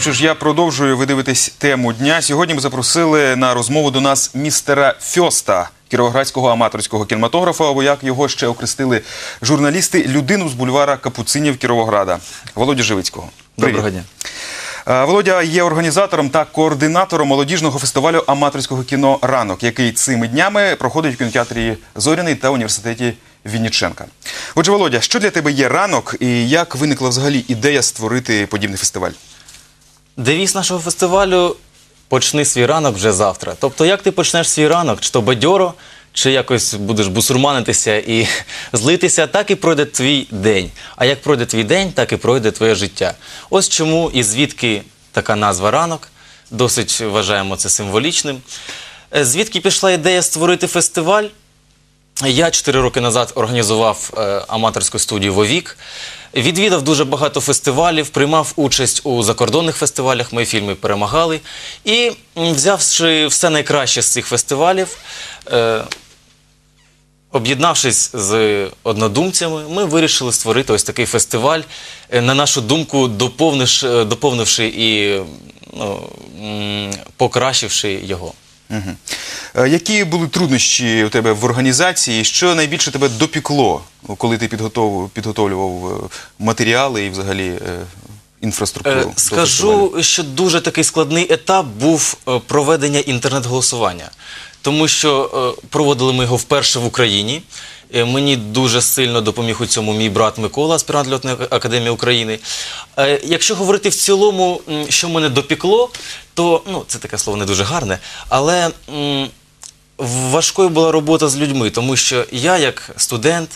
що ж, я продовжую. Ви дивитесь тему дня. Сьогодні ми запросили на розмову до нас містера Фьоста, кіровоградського аматорського кінематографа, або як його ще окрестили журналісти, людину з бульвара Капуцинів Кіровограда, Володя Живицького. Привіт. Доброго дня. Володя є організатором та координатором молодіжного фестивалю аматорського кіно Ранок, який цими днями проходить в кінотеатрі Зоряний та університеті Вінниченка. Отже, Володя, що для тебе є ранок і як виникла взагалі ідея створити подібний фестиваль? Девіз нашого фестивалю почни свій ранок вже завтра. Тобто, як ти почнеш свій ранок, чи то бадьоро, чи якось будеш бусурманитися і злитися, так і пройде твій день. А як пройде твій день, так і пройде твоє життя. Ось чому і звідки така назва ранок. Досить вважаємо це символічним. Е, Звідки пішла ідея створити фестиваль? Я чотири роки назад організував е, аматорську студію Вовік. Відвідав дуже багато фестивалів, приймав участь у закордонних фестивалях. Мої фільми перемагали. І взявши все найкраще з цих фестивалів, е, об'єднавшись з однодумцями, ми вирішили створити ось такий фестиваль. е, На нашу думку, доповнивши, доповнивши і ну, покращивши його. Е, Які були труднощі у тебе в організації? Що найбільше тебе допікло, коли ти підготов... підготовлював е, матеріали і взагалі е, інфраструктуру? Скажу, що дуже такий складний етап був проведення інтернет-голосування, тому що проводили ми його вперше в Україні. Е, Мені дуже сильно допоміг у цьому мій брат Микола, аспірант льотної академії України. Е, Якщо говорити в цілому, що мене допікло, то ну це таке слово не дуже гарне, але важкою була робота з людьми, тому що я, як студент,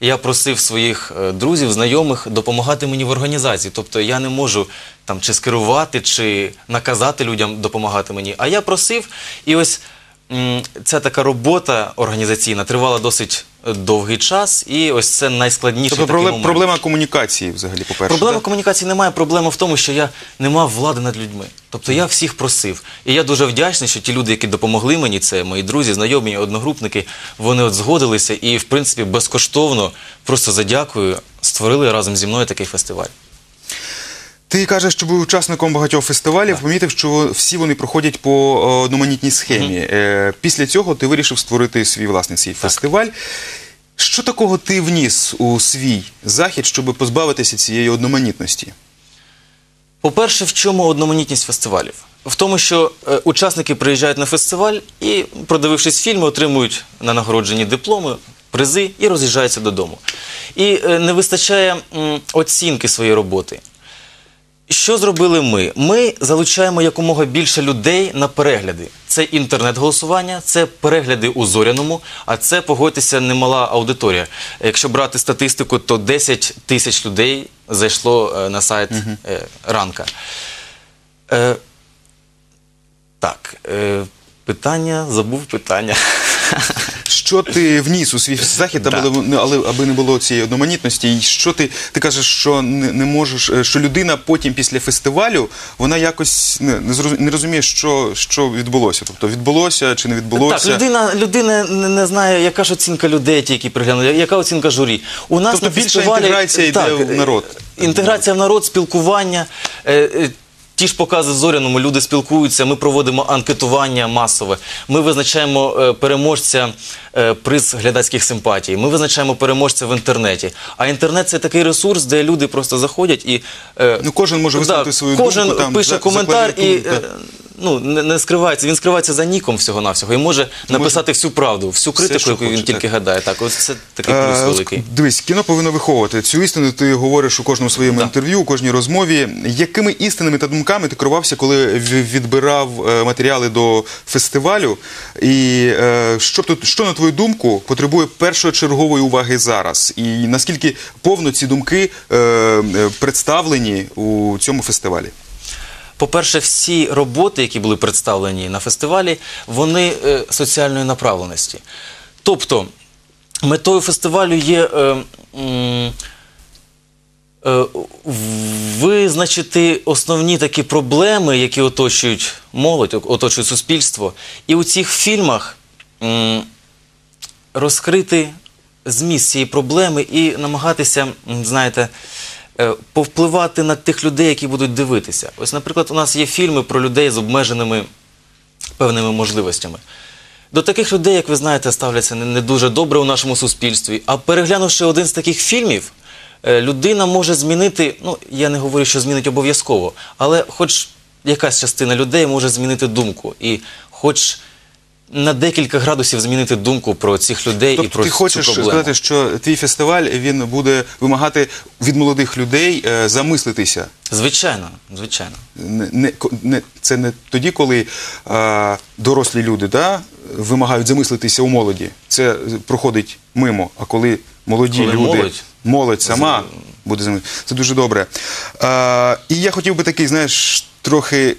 я просив своїх е, друзів, знайомих допомагати мені в організації. Тобто я не можу там чи скерувати, чи наказати людям допомагати мені. А я просив, і ось ця така робота організаційна тривала досить довгий час, і ось це найскладніше. Тобто такий проблема, момент. проблема комунікації взагалі, по-перше. Проблема да? комунікації немає. Проблема в тому, що я не мав влади над людьми. Тобто я всіх просив. І я дуже вдячний, що ті люди, які допомогли мені, це мої друзі, знайомі, одногрупники, вони от згодилися і, в принципі, безкоштовно, просто за дякую, створили разом зі мною такий фестиваль. Ти кажеш, що був учасником багатьох фестивалів, помітив, що всі вони проходять по е, одноманітній схемі. Е, Після цього ти вирішив створити свій власний свій фестиваль. Що такого ти вніс у свій захід, щоб позбавитися цієї одноманітності? По-перше, в чому одноманітність фестивалів? В тому, що е, учасники приїжджають на фестиваль і, продивившись фільми, отримують на нагородженні дипломи, призи і роз'їжджаються додому. І е, не вистачає м, оцінки своєї роботи. Що зробили ми? Ми залучаємо якомога більше людей на перегляди. Це інтернет-голосування, це перегляди у зоряному, а це погодьтеся немала аудиторія. Якщо брати статистику, то 10 тисяч людей зайшло е, на сайт е, ранка. Е, так, е, питання, забув питання. Що ти вніс у свій захід, аби, але аби не було цієї одноманітності? І що ти, ти кажеш, що не, не можеш, е, що людина потім після фестивалю вона якось не, не, розуміє, що, що відбулося. Тобто відбулося чи не відбулося? Так, людина, людина не, не знає, яка ж оцінка людей, ті, які приглянули, яка оцінка журі. У нас Тобто на більша фестивалі, інтеграція йде так, в народ. е, Інтеграція в народ, спілкування. Ті ж покази зоряному, люди спілкуються, ми проводимо анкетування масове, ми визначаємо е, переможця е, приз глядацьких симпатій, ми визначаємо переможця в інтернеті. А інтернет це такий ресурс, де люди просто заходять і е, Ну, кожен може висловити свою кожен думку, там, пише за- коментар і е, так. Ну не, не скривається. Він скривається за ніком всього навсього і може написати всю правду, всю критику, що яку він хоче, тільки так. гадає. Так, ось це такий плюс Е, великий. Дивись, кіно повинно виховувати. Цю істину ти говориш у кожному своєму інтерв'ю, у кожній розмові. Якими істинами та думками ти керувався, коли в- відбирав е, матеріали до фестивалю? І е, що, тут- що, на твою думку, потребує першочергової уваги зараз? І наскільки повно ці думки е, е, представлені у цьому фестивалі? По-перше, всі роботи, які були представлені на фестивалі, вони е, соціальної направленості. Тобто, метою фестивалю є е, е, визначити основні такі проблеми, які оточують молодь, оточують суспільство. І у цих фільмах розкрити зміст цієї проблеми і намагатися, знаєте, повпливати на тих людей, які будуть дивитися. Ось, наприклад, у нас є фільми про людей з обмеженими певними можливостями. До таких людей, як ви знаєте, ставляться не, не дуже добре у нашому суспільстві. А переглянувши один з таких фільмів, е, людина може змінити, ну я не говорю, що змінить обов'язково, але хоч якась частина людей може змінити думку. І хоч на декілька градусів змінити думку про цих людей і Тобто про ти цю хочеш проблему. сказати, що твій фестиваль він буде вимагати від молодих людей е, замислитися. Звичайно, звичайно. Не, не, не, це не тоді, коли е, дорослі люди да, вимагають замислитися у молоді. Це е, проходить мимо. А коли молоді Коли люди, молодь молодь сама буде замислитися, це дуже добре. Е, і я хотів би такий, знаєш, трохи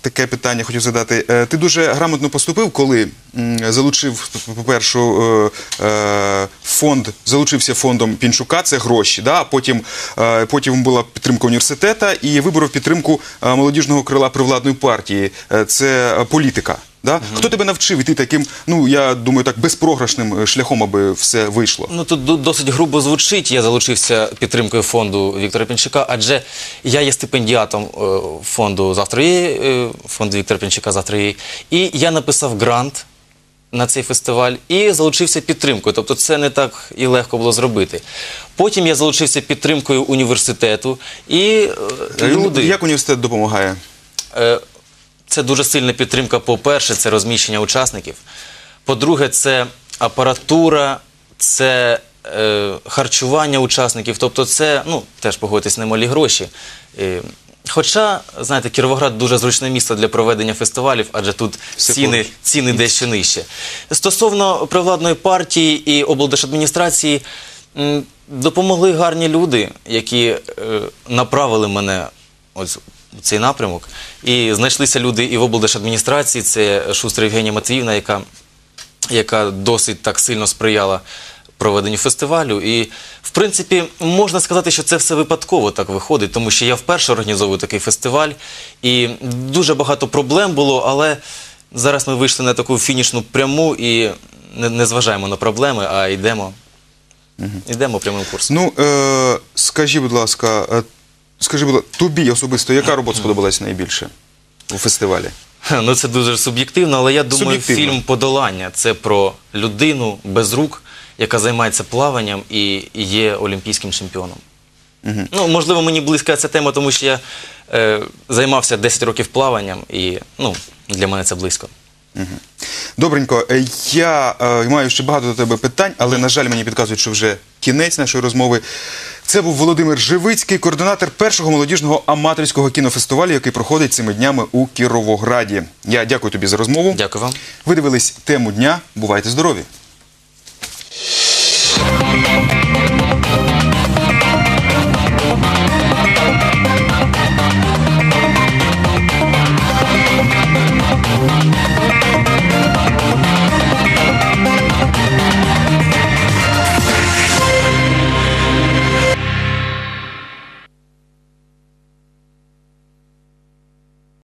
таке питання хотів задати. Е, ти дуже грамотно поступив, коли залучив, по-перше, е, фонд, залучився фондом Пінчука, це гроші, да? потім, е, потім була підтримка університету і виборов підтримку молодіжного крила привладної партії. Це політика. Да? Хто тебе навчив іти таким, ну я думаю, так безпрограшним е, шляхом, аби все вийшло? Ну тут досить грубо звучить. Я залучився підтримкою фонду Віктора Пінчука, адже я є стипендіатом е, фонду завтра є, е, фонду Віктора Пінчука завтра є. І я написав грант на цей фестиваль і залучився підтримкою. Тобто це не так і легко було зробити. Потім я залучився підтримкою університету і люди. Як університет допомагає? Це дуже сильна підтримка. По-перше, це розміщення учасників. По-друге, це апаратура, це е, харчування учасників. Тобто, це ну, теж погодьтесь, немалі гроші. Е, Хоча, знаєте, Кіровоград дуже зручне місто для проведення фестивалів, адже тут ціни, ціни дещо нижче. Стосовно привладної партії і облдержадміністрації, допомогли гарні люди, які е, направили мене ось цей напрямок. І знайшлися люди і в облдержадміністрації, це Шустра Євгенія Матвіївна, яка, яка досить так сильно сприяла проведенню фестивалю. І, в принципі, можна сказати, що це все випадково так виходить, тому що я вперше організовую такий фестиваль, і дуже багато проблем було, але зараз ми вийшли на таку фінішну пряму і не, не зважаємо на проблеми, а йдемо, йдемо прямим курсом. Ну, е, скажи, будь ласка, е, скажи, будь ласка, тобі особисто, яка робота сподобалась найбільше у фестивалі? Ну це дуже суб'єктивно, але я думаю, Суб'єктивно. фільм Подолання це про людину без рук, яка займається плаванням і є олімпійським чемпіоном. Ну, можливо, мені близька ця тема, тому що я е, займався 10 років плаванням, і ну, для мене це близько. Добренько, е, я е, маю ще багато до тебе питань, але, на жаль, мені підказують, що вже кінець нашої розмови. Це був Володимир Живицький, координатор першого молодіжного аматорського кінофестивалю, який проходить цими днями у Кіровограді. Я дякую тобі за розмову. Дякую вам. Ви дивились тему дня. Бувайте здорові!